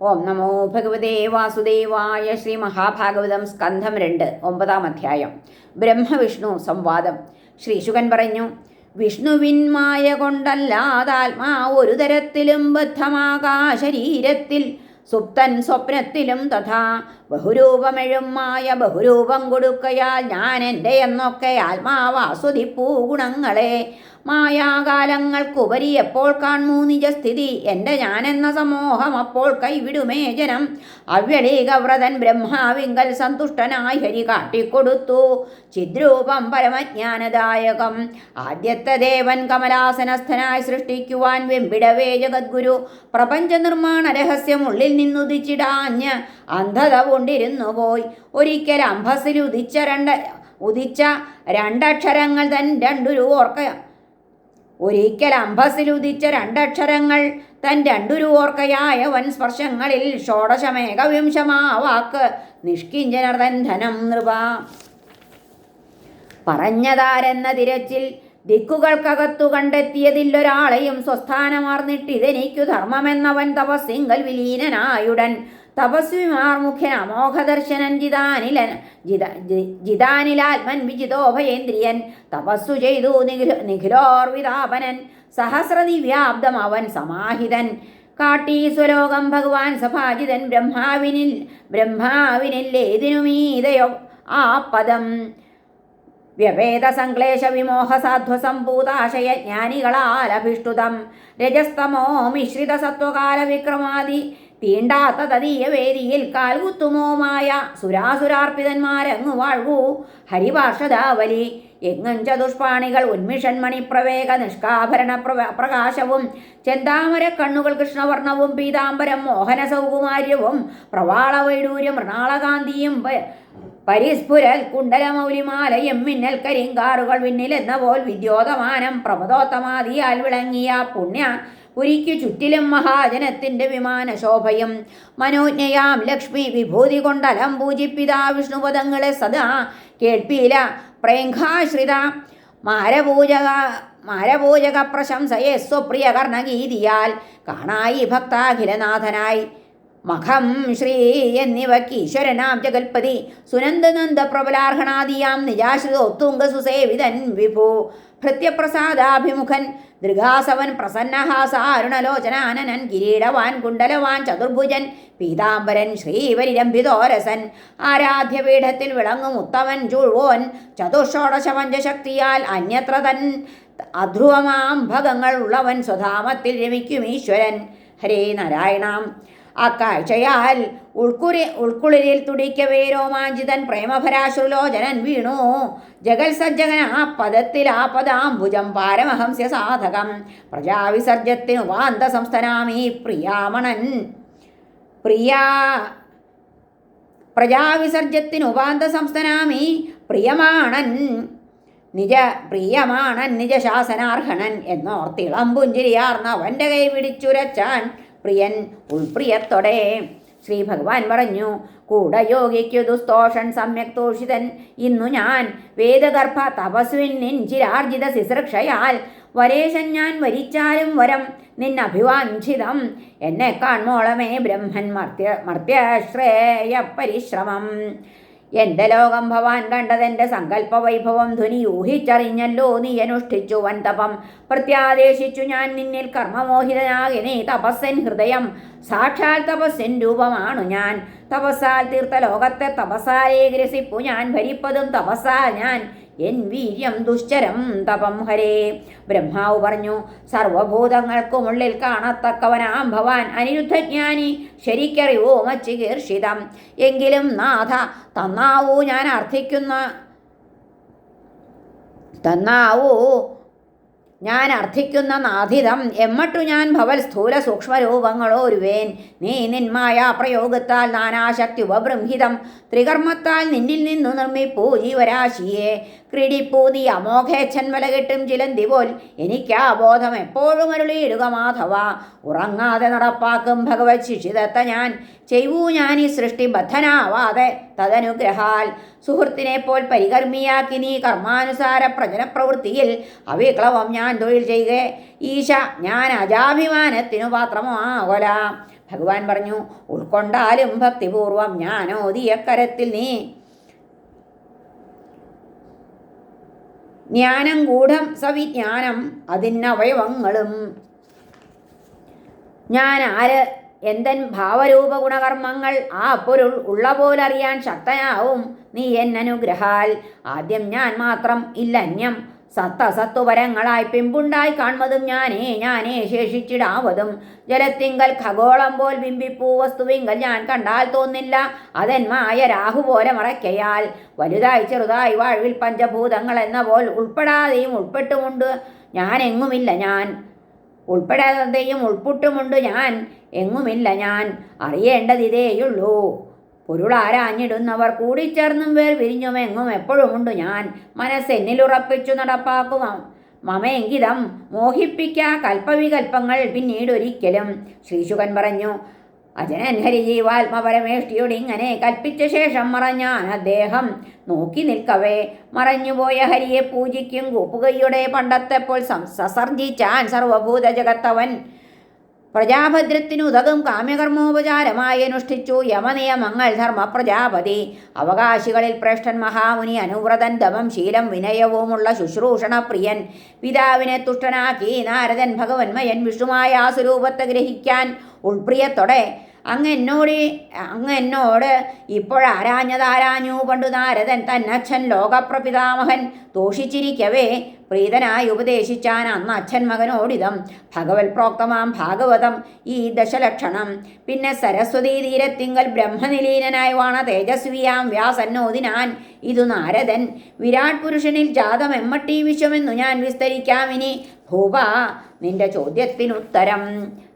ഓം നമോ ഭഗവതേ വാസുദേവായ ശ്രീ മഹാഭാഗവതം സ്കന്ധം രണ്ട് ഒമ്പതാം അധ്യായം. ബ്രഹ്മവിഷ്ണു സംവാദം. ശ്രീ ശുകൻ പറഞ്ഞു വിഷ്ണുവിന്മായ കൊണ്ടല്ലാതാത്മാ ഒരു തരത്തിലും ബദ്ധമാകാ ശരീരത്തിൽ സുപ്തൻ സ്വപ്നത്തിലും തഥാ ബഹുരൂപമെഴും മായ ബഹുരൂപം കൊടുക്കയാൽ ഞാൻ എന്റെ എന്നൊക്കെ ആത്മാവാസ്വദിപ്പൂ ഗുണങ്ങളെ. മായാകാലങ്ങൾക്കുപരി എപ്പോൾ കാൺമൂ നിജസ്ഥിതി? എന്റെ ഞാനെന്ന സമൂഹം അപ്പോൾ കൈവിടുമേ ജനം. അവ്യളീകവ്രതൻ ബ്രഹ്മാവിങ്കൽ സന്തുഷ്ടനായി ഹരി കാട്ടിക്കൊടുത്തു. ചിദ്രൂപം പരമജ്ഞാനദായകം. ആദ്യത്തെ ദേവൻ കമലാസനസ്ഥനായി സൃഷ്ടിക്കുവാൻ വെമ്പിടവേ ജഗദ്ഗുരു. പ്രപഞ്ച നിർമ്മാണ രഹസ്യം ഉള്ളിൽ നിന്നുദിച്ചിടാഞ്ഞ് അന്ധത കൊണ്ടിരുന്നു പോയി ഒരിക്കൽ അംഭസിൽ ഉദിച്ച രണ്ട് ഉദിച്ച രണ്ടക്ഷരങ്ങൾ തൻ രണ്ടൊരു ഓർക്ക ഒരിക്കൽ അംഭസിലുദിച്ച രണ്ടക്ഷരങ്ങൾ തൻ രണ്ടൊരു ഓർക്കയായ വൻ സ്പർശങ്ങളിൽ ഷോഡശമേകവിംശമാ വാക്ക് നിഷ്കിഞ്ചനർ തൻ ധനം നൃപ. പറഞ്ഞതാരെന്ന തിരച്ചിൽ ദിക്കുകൾക്കകത്തു കണ്ടെത്തിയതില്ലൊരാളെയും സ്വസ്ഥാനമാർന്നിട്ടിതെനിക്കു ധർമ്മമെന്നവൻ തപസ്സിങ്കൽ വിലീനനായുടൻ. തപസ്വിമാർ മോഹദർശനൻ ജിതാനിലൻ ജിത ജിതാനിലാത്മൻ വിജിതോഭയേന്ദ്രിയൻ. തപസ്സു ചെയ്തു നിഖില നിഖിലോർവിതാപനൻ. സഹസ്രദിവ്യാബ്ദം അവൻ സമാഹിതൻ. കാട്ടി സ്വലോകം ഭഗവാൻ സഭാജിതൻ. ബ്രഹ്മാവിനിൽ ബ്രഹ്മാവിനില്ലേതിനുമീതയോ ആ പദം. വ്യഭേദ സംക്ലേശ വിമോഹ സാധ്വസംഭൂതാശയ ജ്ഞാനികളാലഭിഷ്ടുതം രജസ്തമോ മിശ്രിത സത്വകാല വിക്രമാദി തീണ്ടാത്ത തതീയ വേദിയിൽ കാൽകുത്തുമോമായ സുരാസുരാർപ്പിതന്മാരങ്ങു വാഴ്വൂ. ഹരിപാർഷദാവലി എങ്ങും ചതുഷ്പാണികൾ ഉന്മിഷൻ മണിപ്രവേഗ നിഷ്കാഭരണ പ്രകാശവും. ചെന്താമര കണ്ണുകൾ കൃഷ്ണവർണവും പീതാംബരം മോഹന സൗകുമാര്യവും. പ്രവാള വൈഡൂര്യം മൃണാളകാന്തിയും. പരിസ്ഫുരൽ കുണ്ടലമൗലിമാലയും മിന്നൽ കരിങ്കാറുകൾ വിണ്ണിലെന്ന പോൽ വിദ്യോതമാനം പ്രമദോത്തമാദിയാൽ വിളങ്ങിയ പുണ്യ പുരിക്കു ചുറ്റിലും മഹാജനത്തിന്റെ വിമാനശോഭയും. മനോജ്ഞയാം ലക്ഷ്മി വിഭൂതി കൊണ്ടലം പൂജിപ്പിതാ വിഷ്ണുപദങ്ങളെ സദാ കേൾപ്പീല. പ്രേംഘാശ്രിത മാരപൂജക മാരപൂജക പ്രശംസയെ സ്വപ്രിയ കർണഗീതിയാൽ കാണായി ഭക്താഖിലനാഥനായി. മഖം ശ്രീ എന്നിവയ്ക്ക് ഈശ്വരനാം ജഗൽപതി. സുനന്ദനന്ദ പ്രബലാർഹണാദിയാം നിജാശ്രിതോത്തുംഗ സുസേവിതൻ വിഭു. ഭൃത്യപ്രസാദാഭിമുഖൻ ദൃഗാസവൻ പ്രസന്നഹാസാരുണലോചനാനനൻ കിരീടവാൻ കുണ്ടലവാൻ ചതുർഭുജൻ പീതാംബരൻ ശ്രീവരിരംഭിതോരസൻ. ആരാധ്യപീഠത്തിൽ വിളങ്ങും ഉത്തമൻ ചുഴുവോൻ ചതുഷോടശ പഞ്ചശക്തിയാൽ അന്യത്ര തൻ അധ്രുവമാം ഭഗങ്ങൾ ഉള്ളവൻ സ്വധാമത്തിൽ രമിക്കും ഈശ്വരൻ. ഹരേ നാരായണാം. അക്കാഴ്ചയാൽ ഉൾക്കുരി ഉൾക്കുളിരിൽ തുടിക്കവേ രോമാഞ്ചിതൻ പ്രേമഭരാശ്രുലോചനൻ വീണു. ജഗൽ സജ്ജകൻ ആ പദത്തിൽ ആ പദാംബുജം പാരമഹംസ്യ സാധകം. പ്രജാവിസർജത്തിനു വാന്ത സംസ്ഥനാമീ പ്രിയാമണൻ. പ്രിയാ പ്രജാവിസർജ്യത്തിനുപാന്ത സംസ്ഥനാമി പ്രിയമാണൻ. നിജ പ്രിയമാണൻ നിജശാസനാർഹണൻ എന്നോർത്തിളം പുഞ്ചിരിയാർന്ന അവന്റെ കൈ പിടിച്ചുരച്ചാൻ പ്രിയൻ ഉൾപ്രിയത്തോടെ. ശ്രീ ഭഗവാൻ പറഞ്ഞു കൂടയോഗിക്കു ദുസ്തോഷൻ സമ്യക് തോഷിതൻ. ഇന്നു ഞാൻ വേദഗർഭ തപസ്വിൻ നിൻചിരാർജിത ശുശ്രക്ഷയാൽ വരേശൻ ഞാൻ വരിച്ചാലും വരം നിന്നഭിവാഞ്ചിതം. എന്നെ കാൺമോളമേ ബ്രഹ്മൻ മർത്യ മർത്യാശ്രേയ പരിശ്രമം എന്റെ ലോകം ഭവാൻ കണ്ടതെന്റെ സങ്കല്പ വൈഭവം ധ്വനി ഊഹിച്ചറിഞ്ഞല്ലോ നീ അനുഷ്ഠിച്ചു വൻ തപം പ്രത്യാദേശിച്ചു ഞാൻ നിന്നിൽ കർമ്മമോഹിതനാകെ നീ തപസ്സൻ ഹൃദയം. സാക്ഷാൽ തപസ്സൻ രൂപമാണു ഞാൻ. തപസ്സാൽ തീർത്ത ലോകത്തെ തപസ്സാലേ ഗ്രസിപ്പു ഞാൻ ഭരിപ്പതും തപസ്സാൽ ഞാൻ. എൻ വീര്യം ദുശ്ചരം തപം ഹരേ. ബ്രഹ്മാവ് പറഞ്ഞു സർവഭൂതങ്ങൾക്കുമുള്ളിൽ കാണത്തക്കവനാം ഭവാൻ അനിരുദ്ധജ്ഞാനി ശരിക്കറിവോ മച്ചികീർഷിതം എങ്കിലും നാഥ തന്നാവൂ ഞാൻ അർത്ഥിക്കുന്ന തന്നാവൂ ഞാൻ അർത്ഥിക്കുന്ന നാഥിതം. എമ്മട്ടു ഞാൻ ഭവൽ സ്ഥൂല സൂക്ഷ്മരൂപങ്ങളോരുവേൻ നീ നിന്മായ പ്രയോഗത്താൽ നാനാശക്തി ഉപബൃംഹിതം. ത്രികർമ്മത്താൽ നിന്നിൽ നിന്നു നിർമ്മിപ്പൂ ജീവരാശിയെ. ക്രീഡിപ്പൂ നീ അമോഘേച്ഛൻ വലകെട്ടും ചിലന്തി പോൽ എനിക്കാ ബോധം എപ്പോഴും അരുളിയിടുക മാധവ. ഉറങ്ങാതെ നടപ്പാക്കും ഭഗവത് ശിക്ഷിതത്ത ഞാൻ. ചെയ്വൂ ഞാൻ ഈ സൃഷ്ടി ബദ്ധനാവാതെ തദനുഗ്രഹാൽ. സുഹൃത്തിനെ പോൽ പരികർമ്മിയാക്കി നീ കർമാനുസാര പ്രജനപ്രവൃത്തിയിൽ അവിക്ലവം ഞാൻ തൊഴിൽ ചെയ്യുക ഈശ ഞാൻ അജാഭിമാനത്തിനു പാത്രമാകൊലാം. ഭഗവാൻ പറഞ്ഞു ഉൾക്കൊണ്ടാലും ഭക്തിപൂർവം ജ്ഞാനോദിയക്കരത്തിൽ നീ ജ്ഞാനം കൂടം സവിജ്ഞാനം അതിനവയവങ്ങളും ഞാൻ ആര്? എന്തൻ ഭാവരൂപ ഗുണകർമ്മങ്ങൾ ആ പൊരുൾ ഉള്ള പോലറിയാൻ ശക്തനാവും നീ എന്നനുഗ്രഹാൽ ആദ്യം ഞാൻ മാത്രം ഇല്ലന്യം സത്തസത്വപരങ്ങളായി പിമ്പുണ്ടായി കാൺമതും ഞാനേ ഞാനേ ശേഷിച്ചിടാവതും. ജലത്തിങ്കൽ ഖഗോളം പോൽ ബിംബിപ്പൂ വസ്തുവിങ്കൽ ഞാൻ കണ്ടാൽ തോന്നില്ല. അതെന്മായ രാഹു പോലെ മറയ്ക്കയാൽ. വലുതായി ചെറുതായി വാഴവിൽ പഞ്ചഭൂതങ്ങൾ എന്ന പോൽ ഉൾപ്പെടാതെയും ഉൾപ്പെട്ടുമുണ്ട്. ഞാൻ എങ്ങുമില്ല ഞാൻ. ഉൾപ്പെടാതെയും ഉൾപ്പെട്ടുമുണ്ട് ഞാൻ. എങ്ങുമില്ല ഞാൻ. അറിയേണ്ടതിതേയുള്ളൂ. പൊരുളാരാഞ്ഞിടുന്നവർ കൂടിച്ചേർന്നും വേർ വിരിഞ്ഞുമെങ്ങും എപ്പോഴുമുണ്ട് ഞാൻ. മനസ്സെന്നിലുറപ്പിച്ചു നടപ്പാക്കുക മമയെങ്കിതം മോഹിപ്പിക്ക കൽപ്പവികൽപ്പങ്ങൾ പിന്നീടൊരിക്കലും. ശ്രീശുകൻ പറഞ്ഞു അജനൻ ഹരിജീവാത്മപരമേഷ്ടിയോട് ഇങ്ങനെ കൽപ്പിച്ച ശേഷം മറഞ്ഞാൻ അദ്ദേഹം നോക്കി നിൽക്കവേ. മറഞ്ഞുപോയ ഹരിയെ പൂജിക്കും. കൂപ്പുകയുടെ പണ്ടത്തെപ്പോൾ സസർജിച്ചാൻ സർവഭൂത ജഗത്തവൻ പ്രജാഭദ്രത്തിനുതകും കാമ്യകർമ്മോപചാരമായി അനുഷ്ഠിച്ചു യമനിയമങ്ങൾ ധർമ്മ പ്രജാപതി അവകാശികളിൽ ശ്രേഷ്ഠൻ മഹാമുനി അനുവ്രതൻ ദമം ശീലം വിനയവുമുള്ള ശുശ്രൂഷണ പ്രിയൻ പിതാവിനെ തുഷ്ടനാക്കി നാരദൻ ഭഗവന്മയൻ വിഷ്ണുമായ ആ സ്വരൂപത്തെ ഗ്രഹിക്കാൻ ഉൾപ്രിയത്തോടെ അങ്ങ് എന്നോട് അങ്ങ് എന്നോട് ഇപ്പോഴാരാഞ്ഞതാരാഞ്ഞു പണ്ടു നാരദൻ തന്നച്ഛൻ ലോകപ്രപിതാമഹൻ ദോഷിച്ചിരിക്കവേ. പ്രീതനായി ഉപദേശിച്ചാൻ അന്ന് അച്ഛൻ മകനോടിതം. ഭഗവത് പ്രോക്തമാം ഭാഗവതം ഈ ദശലക്ഷണം. പിന്നെ സരസ്വതീ തീരത്തിങ്കൽ ബ്രഹ്മനിലീനനായി വാണ തേജസ്വിയാം വ്യാസന്നോദിനാൻ ഇതു നാരദൻ. വിരാട് പുരുഷനിൽ ജാതം എമ്മട്ടി വിശ്വമെന്നു ഞാൻ വിസ്തരിക്കാം ഇനി ഭൂപ നിന്റെ ചോദ്യത്തിനുത്തരം.